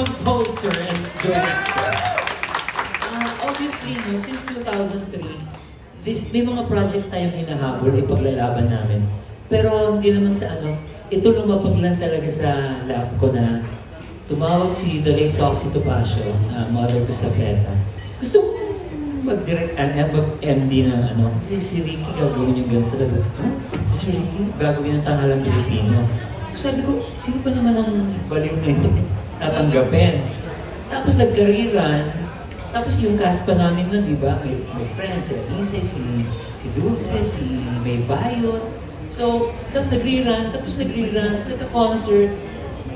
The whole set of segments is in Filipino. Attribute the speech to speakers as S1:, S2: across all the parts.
S1: composer and director.
S2: Ah, obviously, no, since 2003, this, may mga projects tayong hinahabol, ipaglalaban namin. Pero hindi naman sa ano, ito lumapag lang talaga sa lap ko na tumawag si the late Soxy Topacio, na mother ko sa PETA. Gusto ko mag-direct, uh, mag-MD ng ano, kasi si Ricky gagawin yung ganito talaga. Ha? Si Ricky gagawin ng tanghalang Pilipino. So sabi ko, sino ba naman ang baliw na ito tatanggapin? Tapos nagkariran, tapos yung cast pa namin nun, di ba? May, may friends, si Elise, si, si Dulce, si May Bayot. So, tapos nag-rerun, tapos nag-rerun, sa nagka-concert.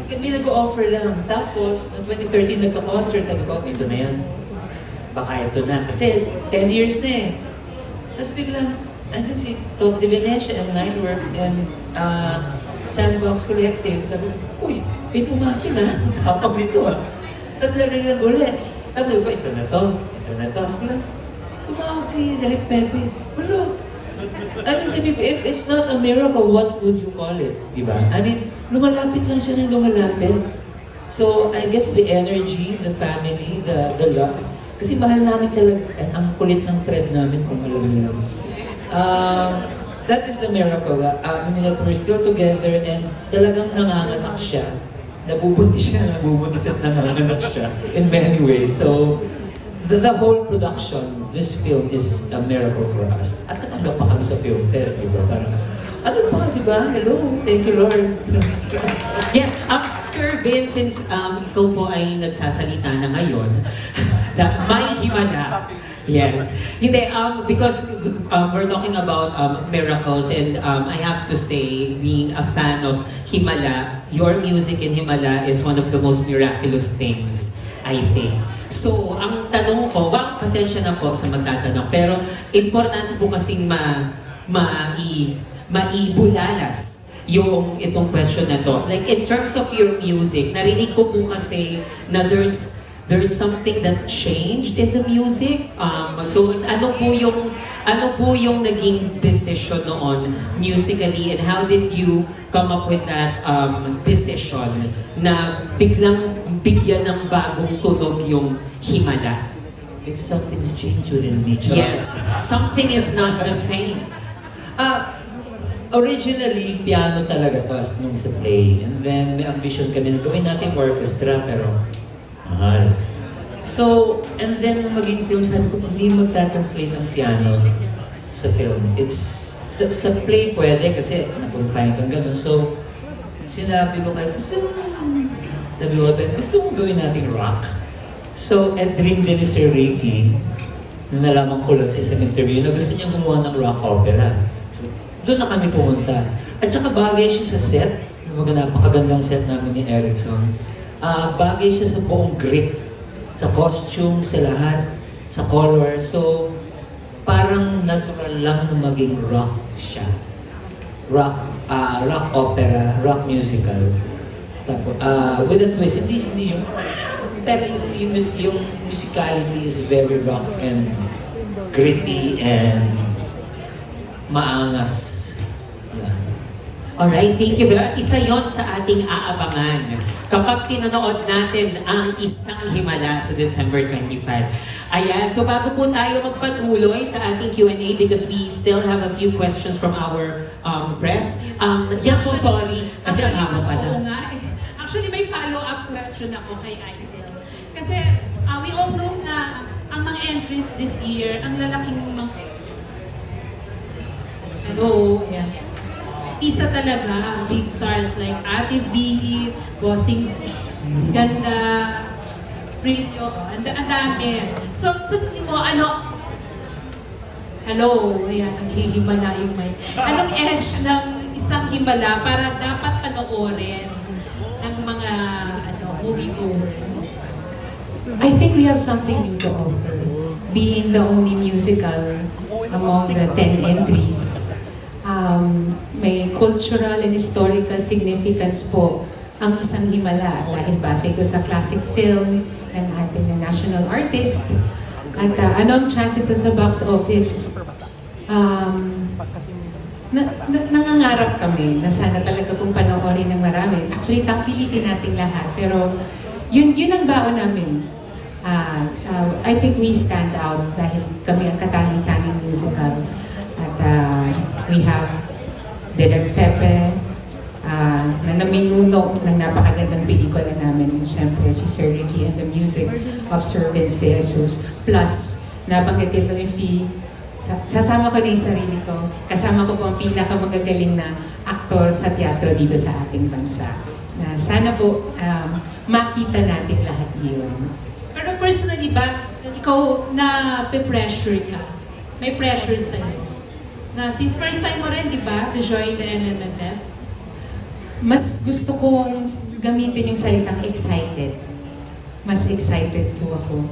S2: Kami nag-offer lang. Tapos, noong 2013 nagka-concert, sabi ko, ito na yan. Baka ito na. Kasi 10 years na eh. Tapos biglang, andyan si Toth Venecia and Nineworks and uh, Sandbox Collective. Sabi may pumaki na. Kapag nito ah. Tapos narinig ulit. Tapos ko, ito na to. Ito na to. Tapos biglang, tumawag si Derek Pepe. Wala. I mean, sabi ko, if it's not a miracle, what would you call it? Di ba? I mean, lumalapit lang siya ng lumalapit. So, I guess the energy, the family, the the love. Kasi mahal namin talaga, and ang kulit ng thread namin kung alam niyo lang. Um, that is the miracle. Uh, I mean, that we're still together and talagang nanganganak siya. Nabubunti siya, nabubuntis at nanganganak siya in many ways. So, the, the whole production, this film is a miracle for us. At natanggap pa kami sa film fest, di ba? Parang, ano pa, di ba? Hello, thank you Lord.
S1: Yes, um, Sir Vince, since um, ikaw po ay nagsasalita na ngayon, that may himala. Yes. Hindi, um, because um, we're talking about um, miracles and um, I have to say, being a fan of Himala, your music in Himala is one of the most miraculous things, I think. So, ang tanong ko, wag pasensya na po sa magtatanong, pero importante po kasing ma, mai, maibulalas yung itong question na to. Like in terms of your music, narinig ko po kasi na there's there's something that changed in the music. Um, so ano po yung ano po yung naging decision noon musically and how did you come up with that um, decision na biglang bigyan ng bagong tunog yung himala?
S2: If something's changed within me, Charot.
S1: Yes, something is not the same.
S2: Ah, originally, piano talaga to nung sa play. And then, may ambition kami na gawin natin orchestra, pero mahal. So, and then nung maging film, sabi ko, hindi magta-translate ang piano sa film. It's, sa, sa play pwede kasi na-confine kang ganun. So, sinabi ko kay, mo, sabi ko gusto mo gawin natin rock? So, and dream din ni Sir Ricky, na nalaman ko lang sa isang interview, na gusto niya gumawa ng rock opera. So, doon na kami pumunta. At saka bagay siya sa set, mga napakagandang set namin ni Erickson. Ah, bagay siya sa buong grip, sa costume, sa lahat, sa color. So, parang natural lang na maging rock siya. Rock, ah, rock opera, rock musical. Tapos, ah, with a twist, hindi, hindi yung pero yung, yung, yung musicality is very rock and gritty and maangas.
S1: Alright, thank you very much. Isa yon sa ating aabangan kapag pinanood natin ang isang himala sa December 25. Ayan, so bago po tayo magpatuloy sa ating Q&A because we still have a few questions from our um, press. Um, yes po, sorry, kasi ang haba
S3: Oo
S1: pala.
S3: nga. Actually, may follow-up question ako kay Aisel. Kasi uh, we all know na ang mga entries this year, ang lalaking mga... Hello? Yeah. Isa talaga, big stars like Ate V, Bossing Mas Ganda, Radio, ang, ang dami. So, sa tingin mo, ano, Hello, ayan, naghihimala yung mic. Anong edge ng isang himala para dapat panoorin ng mga ano, moviegoers?
S4: I think we have something new to offer. Being the only musical among the 10 entries. Um, may cultural and historical significance po ang isang himala dahil base ito sa classic film ng ating national artist. At uh, ano ang chance ito sa box office? Um, na, na, nangangarap kami na sana talaga kung panoorin ng marami. Actually, tangkilitin nating lahat. Pero yun, yun ang baon namin. Ah, ah, I think we stand out dahil kami ang katangi-tanging musical. We have Direk Pepe, ah, na naminuno ng napakagandang pelikula namin. Siyempre, si Sir Ricky and the music of Servants de Jesus. Plus, nabanggit ito ni Fee, sa- sasama ko na yung sarili ko. Kasama ko po ang pinakamagagaling na aktor sa teatro dito sa ating bansa. Na sana po um, makita natin lahat yun.
S3: Pero personally ba, ikaw na pressure ka? May pressure sa'yo? Na since first time mo rin, di ba, to join the MMFF?
S4: Mas gusto kong gamitin yung salitang excited. Mas excited po ako.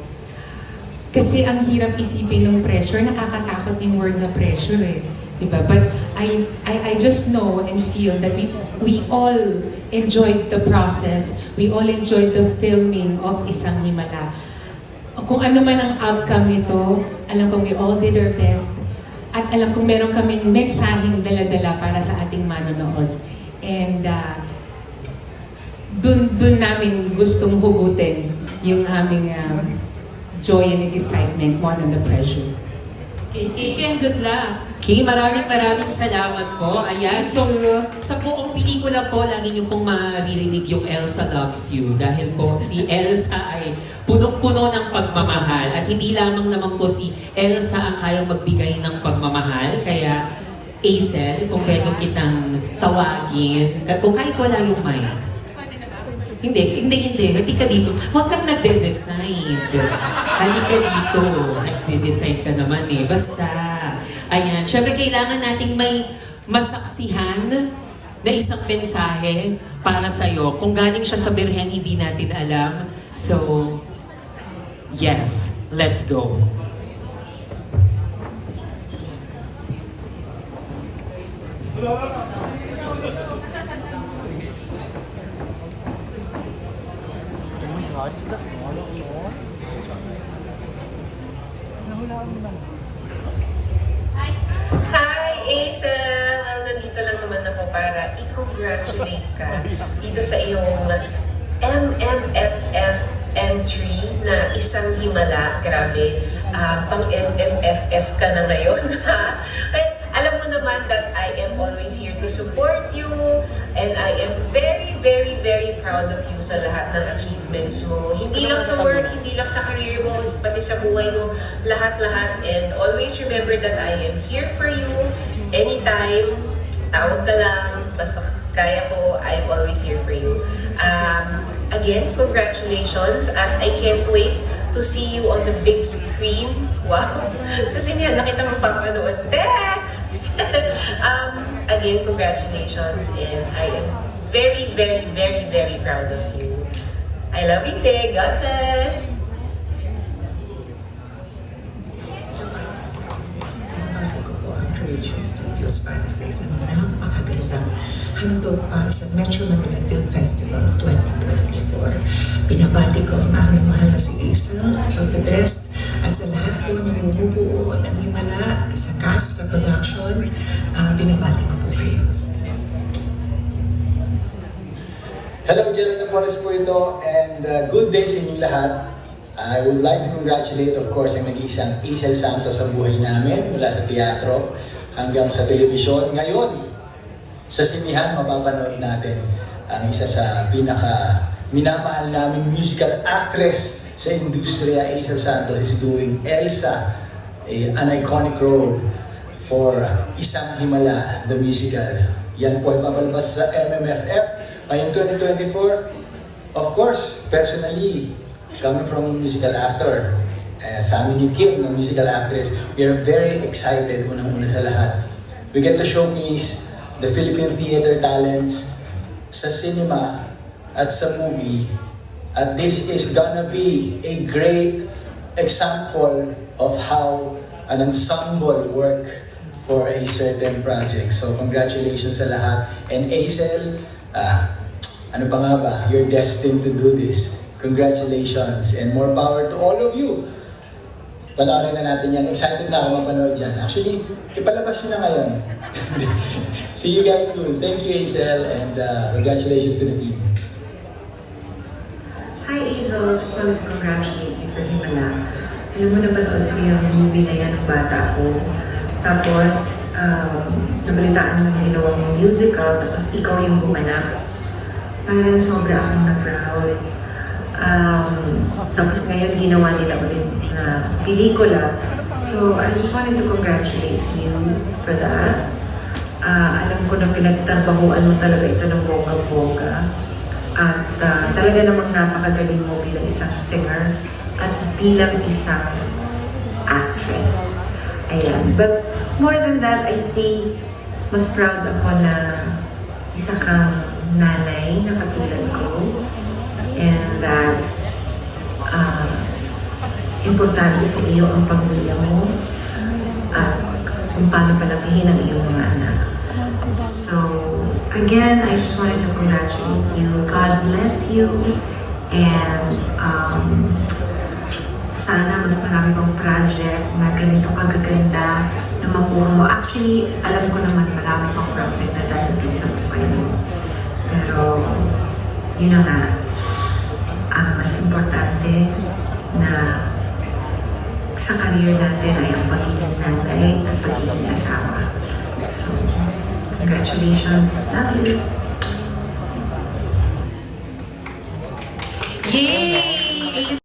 S4: Kasi ang hirap isipin ng pressure, nakakatakot yung word na pressure eh. Diba? But I, I, I just know and feel that we, we all enjoyed the process. We all enjoyed the filming of Isang Himala. Kung ano man ang outcome nito, alam ko we all did our best. At alam kong meron kaming mensaheng dala-dala para sa ating manonood. And uh, dun, dun namin gustong hugutin yung aming uh, joy and excitement more than the pressure.
S3: Okay, Ken, good luck.
S1: Okay, maraming maraming salamat po. Ayan, so sa buong pelikula po, lagi niyo pong maririnig yung Elsa Loves You dahil po si Elsa ay punong-puno ng pagmamahal at hindi lamang naman po si Elsa ang kayang magbigay ng pagmamahal. Kaya, Aisel, kung pwede kitang tawagin, at kung kahit wala yung mic, hindi, hindi, hindi. Hindi ka dito. Huwag kang nagde-decide. Halika dito. Nagde-decide ka naman eh. Basta. Ayan. Siyempre, kailangan nating may masaksihan na isang mensahe para sa'yo. Kung galing siya sa birhen, hindi natin alam. So, yes. Let's go.
S5: God, is that your? Nahulaan mo lang.
S6: Hi, Aisel! Nandito lang naman ako para i-congratulate ka dito sa iyong MMFF entry na isang himala. Grabe, ah, pang MMFF ka na ngayon. alam mo naman that I am always here to support you and I am very, very, very proud of you sa lahat ng achievements mo. Hindi lang sa work, hindi lang sa career mo, pati sa buhay mo, lahat-lahat. And always remember that I am here for you anytime. Tawag ka lang, basta kaya ko, I'm always here for you. Um, again, congratulations at I can't wait to see you on the big screen. Wow! Sa sinihan, nakita mo papanood. Teh! um, again, congratulations and I am very, very, very, very proud of you. I love you, Te. God bless!
S7: Creation Studios para sa isang napakagandang handog para sa Metro Manila Film Festival 2024. Binabati ko ang aming mahal na si Isel, all the best, at sa lahat po ng bumubuo ng Himala, sa cast, sa production, ah, binabati ko po kayo.
S5: Hello, Gerald Napoles po ito and uh, good day sa inyong lahat. I would like to congratulate of course ang nag-iisang Isel Santos sa buhay namin mula sa teatro hanggang sa telebisyon. Ngayon, sa sinihan mapapanood natin ang isa sa pinaka minamahal naming musical actress sa industriya, Isel Santos is doing Elsa, a- an iconic role for Isang Himala, the musical. Yan po ay papalabas sa MMFF ngayong 2024. Of course, personally, coming from musical actor, eh, sa amin ni Kim, ng musical actress, we are very excited unang-una sa lahat. We get to showcase the Philippine theater talents sa cinema at sa movie. At this is gonna be a great example of how an ensemble work for a certain project. So congratulations sa lahat. And Aisel, ah, ano pa nga ba? You're destined to do this. Congratulations and more power to all of you. Panoorin na natin yan. Excited na ako mapanood yan. Actually, ipalabas nyo na ngayon. See you guys soon. Thank you, Hazel, and uh, congratulations to the team.
S6: Hi,
S8: Hazel, just wanted to congratulate you for Himala. Alam mo, napanood ko yung movie na yan ng bata ko. Tapos, um, nabalitaan na ginawa mong musical, tapos ikaw yung gumanap. Parang sobra akong na-proud. Um, tapos ngayon ginawa nila ulit na pelikula. So, I just wanted to congratulate you for that. Ah, alam ko na pinagtrabahuan mo talaga ito ng bongga-bongga. At ah, talaga namang napakagaling mo bilang isang singer at bilang isang actress. Ayan. But more than that, I think mas proud ako na isa kang nanay na katulad ko. And that ah, importante sa iyo ang pamilya mo at kung paano palakihin ang iyong mga anak. So, again, I just wanted to congratulate you. God bless you. And um, sana mas marami pang project na ganito kagaganda na makuha mo. Actually, alam ko naman marami pang project na dadating sa buhay mo. Pero, yun na nga, ang mas importante na sa career natin ay ang pagiging nanay at pagiging asawa. So, congratulations. Love you.
S1: Yay!